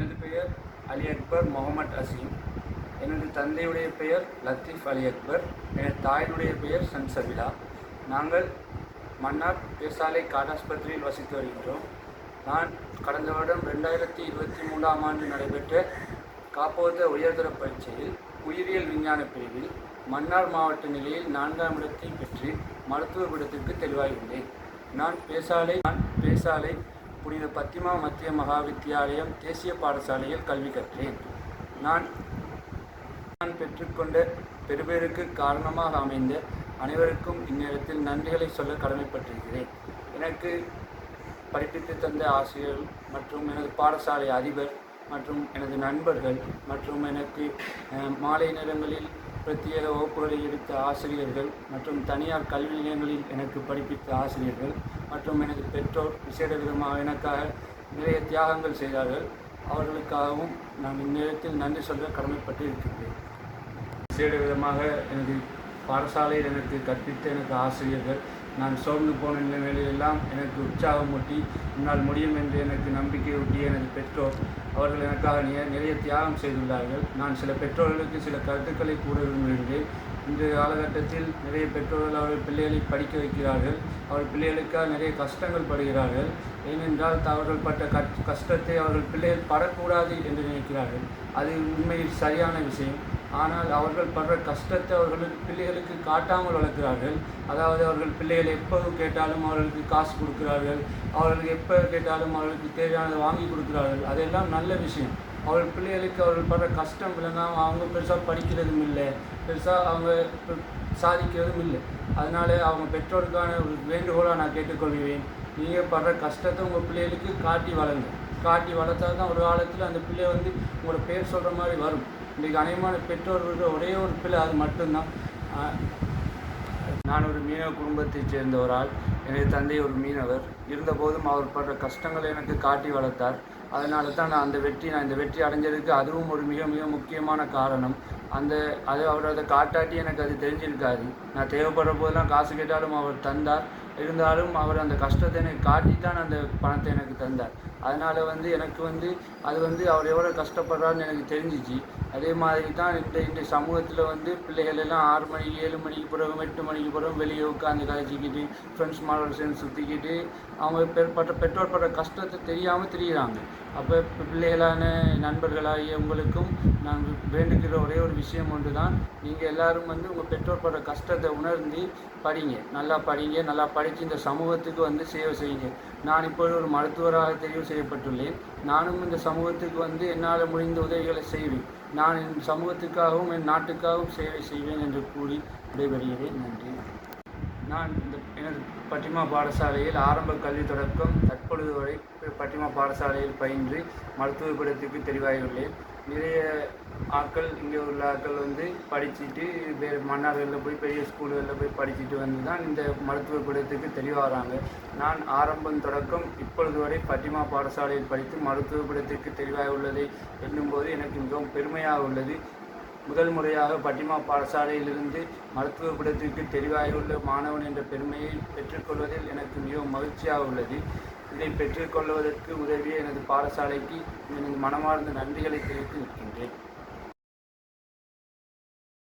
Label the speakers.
Speaker 1: எனது பெயர் அலி அக்பர் முகமது அசீம். எனது தந்தையுடைய பெயர் லத்தீஃப் அலி அக்பர். எனது தாயினுடைய பெயர் சன்சபிலா. நாங்கள் மன்னார் பேசாலை காடாஸ்பத்திரியில் வசித்து வருகின்றோம். நான் கடந்த வருடம் ரெண்டாயிரத்தி இருபத்தி மூன்றாம் ஆண்டு நடைபெற்ற காப்போத உயர்தர பரீட்சையில் உயிரியல் விஞ்ஞான பிரிவில் மன்னார் மாவட்ட நிலையில் நான்காம் இடத்தை பெற்று மருத்துவ விடத்திற்கு தெளிவாகியுள்ளேன். நான் பேசாலை நான் பேசாலை புனித பத்திமா மத்திய மகா வித்தியாலயம் தேசிய பாடசாலையில் கல்வி கற்றேன். நான் நான் பெற்றுக்கொண்ட பெருபேருக்கு காரணமாக அமைந்த அனைவருக்கும் இந்நேரத்தில் நன்றிகளை சொல்ல கடமைப்பட்டிருக்கிறேன். எனக்கு படிப்பித்து தந்த ஆசிரியர் மற்றும் எனது பாடசாலை அதிபர் மற்றும் எனது நண்பர்கள் மற்றும் எனக்கு மாலை நேரங்களில் பிரத்யேக வகுப்புகளை எடுத்த ஆசிரியர்கள் மற்றும் தனியார் கல்வி நிலையங்களில் எனக்கு படிப்பித்த ஆசிரியர்கள் மற்றும் எனது பெற்றோர் விசேட விதமாக எனக்காக நிறைய தியாகங்கள் செய்தார்கள். அவர்களுக்காகவும் நான் இந்நேரத்தில் நன்றி சொல்ல கடமைப்பட்டு இருக்கின்றேன் விசேட விதமாக எனது பாடசாலையில் எனக்கு கற்பித்த எனக்கு ஆசிரியர்கள் நான் சோர்ந்து போன நிலைமையிலெல்லாம் எனக்கு உற்சாகமூட்டி உன்னால் முடியும் என்று எனக்கு நம்பிக்கையூட்டிய எனது பெற்றோர் அவர்கள் எனக்காக நிறைய தியாகம் செய்துள்ளார்கள். நான் சில பெற்றோர்களுக்கு சில கருத்துக்களை கூற விரும்புகின்றேன். இன்றைய காலகட்டத்தில் நிறைய பெற்றோர்கள் அவர்கள் பிள்ளைகளை படிக்க வைக்கிறார்கள். அவர் பிள்ளைகளுக்காக நிறைய கஷ்டங்கள் படுகிறார்கள். ஏனென்றால் அவர்கள் பட்ட கஷ்டத்தை அவர்கள் பிள்ளைகள் படக்கூடாது என்று நினைக்கிறார்கள். அது உண்மையில் சரியான விஷயம். ஆனால் அவர்கள் படுற கஷ்டத்தை அவர்கள் பிள்ளைகளுக்கு காட்டாமல் வளர்க்கிறார்கள். அதாவது அவர்கள் பிள்ளைகள் எப்போ கேட்டாலும் அவர்களுக்கு காசு கொடுக்கிறார்கள். அவர்களுக்கு எப்போ கேட்டாலும் அவர்களுக்கு தேவையானதை வாங்கி கொடுக்கிறார்கள். அதெல்லாம் நல்ல விஷயம். அவர்கள் பிள்ளைகளுக்கு அவர்கள் படுற கஷ்டம் இல்லைன்னா அவங்க பெருசாக படிக்கிறதும் இல்லை. பெருசாக அவங்க சாதிக்கிறதும் இல்லை. அதனால் அவங்க பெற்றோருக்கான ஒரு வேண்டுகோளாக நான் கேட்டுக்கொள்கிறேன். நீங்கள் படுற கஷ்டத்தை உங்கள் பிள்ளைகளுக்கு காட்டி வளருங்க காட்டி வளர்த்தா தான் ஒரு காலத்தில் அந்த பிள்ளை வந்து உங்களோட பேர் சொல்கிற மாதிரி வரும். இன்றைக்கு அநேகமான பெற்றோர் ஒரே ஒரு பிள்ளை அது மட்டும்தான். நான் ஒரு மீனவ குடும்பத்தைச் சேர்ந்த ஒரு ஆள். எனது தந்தை ஒரு மீனவர். இருந்தபோதும் அவர் படுற கஷ்டங்களை எனக்கு காட்டி வளர்த்தார். அதனால தான் நான் அந்த வெற்றி நான் இந்த வெற்றி அடைஞ்சதுக்கு அதுவும் ஒரு மிக மிக முக்கியமான காரணம். அந்த அது அவர் அதை காட்டாட்டி எனக்கு அது தெரிஞ்சிருக்காது. நான் தேவைப்படுற போதெல்லாம் காசு கேட்டாலும் அவர் தந்தார். இருந்தாலும் அவர் அந்த கஷ்டத்தை எனக்கு காட்டி தான் அந்த பணத்தை எனக்கு தந்தார். அதனால் வந்து எனக்கு வந்து அது வந்து அவர் எவ்வளோ கஷ்டப்படுறாருன்னு எனக்கு தெரிஞ்சிச்சு. அதே மாதிரி தான் இந்த இந்த சமூகத்தில் வந்து பிள்ளைகள் எல்லாம் ஆறு மணிக்கு ஏழு மணிக்கு பிறகு எட்டு மணிக்கு பிறகு வெளியே உட்காந்து கழிச்சிக்கிட்டு ஃப்ரெண்ட்ஸ் மாடல் சேர்ந்து சுற்றிக்கிட்டு அவங்க பெற்பட்ட பெற்றோர் படுற கஷ்டத்தை தெரியாமல் தெரியுறாங்க. அப்போ பிள்ளைகளான நண்பர்களாகிய உங்களுக்கும் நாங்கள் வேண்டுகிற ஒரே ஒரு விஷயம் ஒன்று தான் நீங்கள் எல்லாரும் வந்து உங்கள் பெற்றோர் படுற கஷ்டத்தை உணர்ந்து படிங்க. நல்லா படிங்க நல்லா படித்து இந்த சமூகத்துக்கு வந்து சேவை செய்யுங்க. நான் இப்பொழுது ஒரு மருத்துவராக தெரிவு செய்யப்பட்டுள்ளேன். நானும் இந்த சமூகத்துக்கு வந்து என்னால் முடிந்த உதவிகளை செய்வேன். நான் என் சமூகத்துக்காகவும் என் நாட்டுக்காகவும் சேவை செய்வேன் என்று கூறி விடைபெறுகிறேன். நன்றி. நான் இந்த எனது பட்டிமா பாடசாலையில் ஆரம்ப கல்வி தொடக்கம் தற்பொழுது வரை பட்டிமா பாடசாலையில் பயின்று மருத்துவ பீடத்துக்கு தெரிவாகியுள்ளேன். நிறைய ஆட்கள் இங்கே உள்ள ஆட்கள் வந்து படிச்சுட்டு வேறு மன்னார்களில் போய் பெரிய ஸ்கூல்களில் போய் படிச்சுட்டு வந்து தான் இந்த மருத்துவ பீடத்துக்கு தெளிவாகிறாங்க நான் ஆரம்பம் தொடக்கம் இப்பொழுது வரை பட்டிமா பாடசாலையில் படித்து மருத்துவ பீடத்துக்கு தெளிவாக உள்ளதை எண்ணும்போது எனக்கு மிகவும் பெருமையாக உள்ளது. முதல் முறையாக பட்டிமா பாடசாலையிலிருந்து மருத்துவ பீடத்திற்கு தெரிவாகியுள்ள மாணவன் என்ற பெருமையை பெற்றுக்கொள்வதில் எனக்கு மிகவும் மகிழ்ச்சியாக உள்ளது. இதை பெற்றுக்கொள்வதற்கு உதவிய எனது பாடசாலைக்கு எனது மனமார்ந்த நன்றிகளை தெரிவித்து நிற்கின்றேன்.